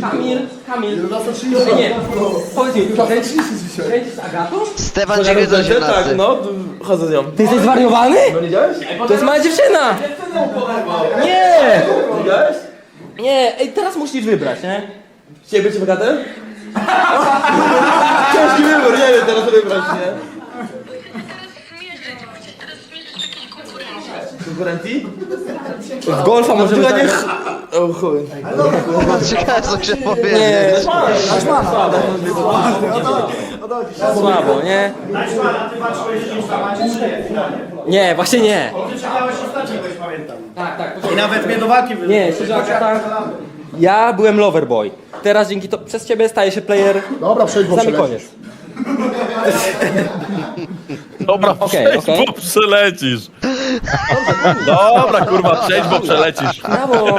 Kamil, Kamil. Nie, powiedz mi, kręcisz, z Agatą? Stefan 918. Tak, no, chodzę z nią. Ty jesteś zwariowany? No widziałeś? To jest mała dziewczyna! Nie! Widziałeś? Nie, ej, teraz musisz wybrać, nie? Chcieli być bogatem? Ciężki wybór, nie wiem teraz wybrać, nie? Konkurencji? W golfa możemy Chyba nie... zagrać. O chuj. Ciekawe co się. Nie, słabo, nie? Nie, właśnie nie. Tak, tak. I nawet mnie do walki. Nie, szczerze tak. Ja byłem loverboy. Teraz dzięki to przez ciebie staje się player. Dobra, przejdź, bo Za mi przelecisz. koniec. Dobra, Okej, przejdź, okej. bo przelecisz. Dobra, kurwa, przejdź, bo przelecisz. Brawo!